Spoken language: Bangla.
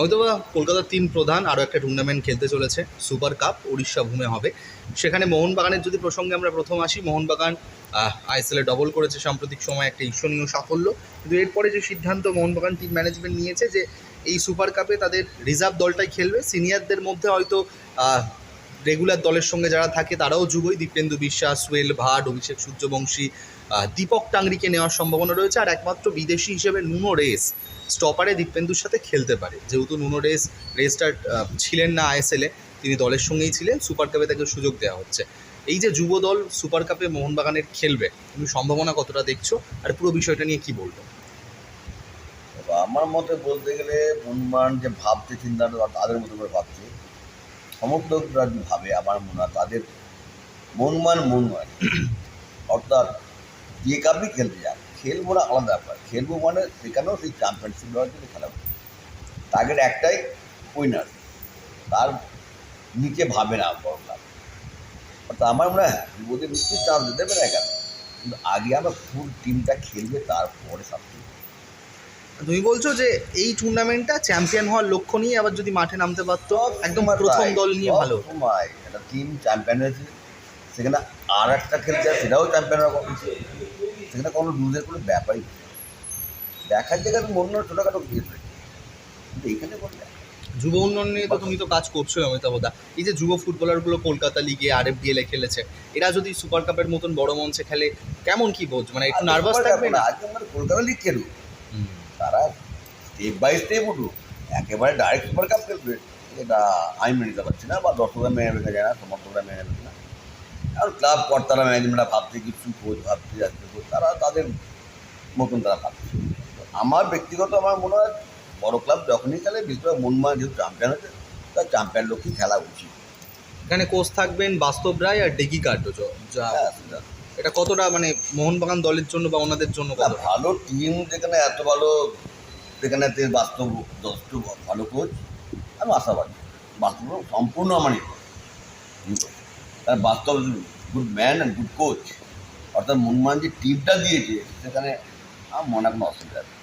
অমিতাভা কলকাতার তিন প্রধান আরও একটা টুর্নামেন্ট খেলতে চলেছে সুপার কাপ উড়িষ্যা ভূমে হবে। সেখানে মোহনবাগানের যদি প্রসঙ্গে আমরা প্রথম আসি, মোহনবাগান আইএসএলে ডবল করেছে সাম্প্রতিক সময় একটা ঈর্ষণীয় সাফল্য। কিন্তু এরপরে যে সিদ্ধান্ত মোহনবাগান টিম ম্যানেজমেন্ট নিয়েছে যে এই সুপার কাপে তাদের রিজার্ভ দলটাই খেলবে সিনিয়রদের মধ্যে হয়তো রেগুলার দলের সঙ্গে যারা থাকে, তারাও যুবই দীপেন্দু বিশ্বাস সোয়েল ভাট, অভিষেক সূর্যবংশী দীপক টাংরিকে নেওয়ার সম্ভাবনা রয়েছে। আর একমাত্র বিদেশি হিসেবে নুনো রেস স্টপারে দীপেন্দুর সাথে খেলতে পারে। যেহেতু নুনো রেস রেসটার ছিলেন না আইএসএলে তিনি দলের সঙ্গেই ছিলেন। সুপার কাপে তাকে সুযোগ দেওয়া হচ্ছে। এই যে যুব দল সুপার কাপে মোহনবাগানের খেলবে, তুমি সম্ভাবনা কতটা দেখছ? আর পুরো বিষয়টা নিয়ে কি বলব? আমার মতে বলতে গেলে মোহনবাগান যে ভাবছে, চিন্তাটা তাদের মতো করে ভাবছে। সমর্থকরা যে ভাবে আমার মনে হয় তাদের মনমান মন নয়। অর্থাৎ যে কাপই খেলতে যাক খেলব না আলাদা ব্যাপার। খেলব মানে সেখানেও সেই চ্যাম্পিয়নশিপ দেওয়ার জন্য খেলা টার্গেট একটাই উইনার তার নিচে ভাবে না বড় অর্থাৎ আমার মনে হয় ওদের নিশ্চয়ই চান্স দিতে পারে কেন কিন্তু আগে আমরা ফুল টিমটা খেলবে, তারপরে সব তুমি বলছো যে এই টুর্নামেন্টটা চ্যাম্পিয়ন হওয়ার লক্ষ্য নিয়ে আবার যদি মাঠে নামতে পারতো একদম সময় প্রথম দল নিয়ে ভালো। হতো। একটা টিম চ্যাম্পিয়ন হয়েছে সেখানে আর একটা খেলছে সেটাও চ্যাম্পিয়ন সেখানে কোনো লুজের কোনো ব্যাপারই। দেখার জায়গায় তো অন্য ছোটোখাটো খেল রয়েছে কিন্তু এখানে বললে যুব উন্নয়ন নিয়ে তো তুমি তো কাজ করছ অমিতাভদা এই যে যুব ফুটবলারগুলো কলকাতা লিগে আর এফ ডিএলে খেলেছে এরা যদি সুপার কাপের মতন বড় মঞ্চে খেলে কেমন কি বোঝ মানে একটু নার্ভাস থাকবে না আজকে আমাদের কলকাতা লিগ খেলুক তারা স্টেপ বাই স্টেপ উঠুক। একেবারে ডাইরেক্ট সুপার কাপ খেলবে। এটা আমি মেনে নিতে পারছি না বা দর্শকরা মেনে নিতে যায় না সমর্থকরা মেনে নেবে না। আর ক্লাব কর্তারা ম্যানেজমেন্টরা ভাবছে কিছু কোচ ভাবছে যাচ্ছে কোচ তারা তাদের মতন তারা ভাবছে। আমার ব্যক্তিগত আমার মনে হয় বড় ক্লাব যখনই খেলে বেশিরভাগ মনমান যেহেতু চ্যাম্পিয়ন হচ্ছে তার চ্যাম্পিয়ন লোকই খেলা উচিত। এখানে কোচ থাকবেন বাস্তব রায় আর ডেকি কার্ডো যা হ্যাঁ। এটা কতটা মানে মোহনবাগান দলের জন্য বা ওনাদের জন্য ভালো টিম যেখানে এত ভালো যেখানে বাস্তব যথেষ্ট ভালো কোচ আমি আশাবাদী। বাস্তব সম্পূর্ণ আমার। কারণ বাস্তব good man and good coach অর্থাৎ মনমান যে টিপটা দিয়েছে সেখানে আমার মনে কোনো অসুবিধা নেই।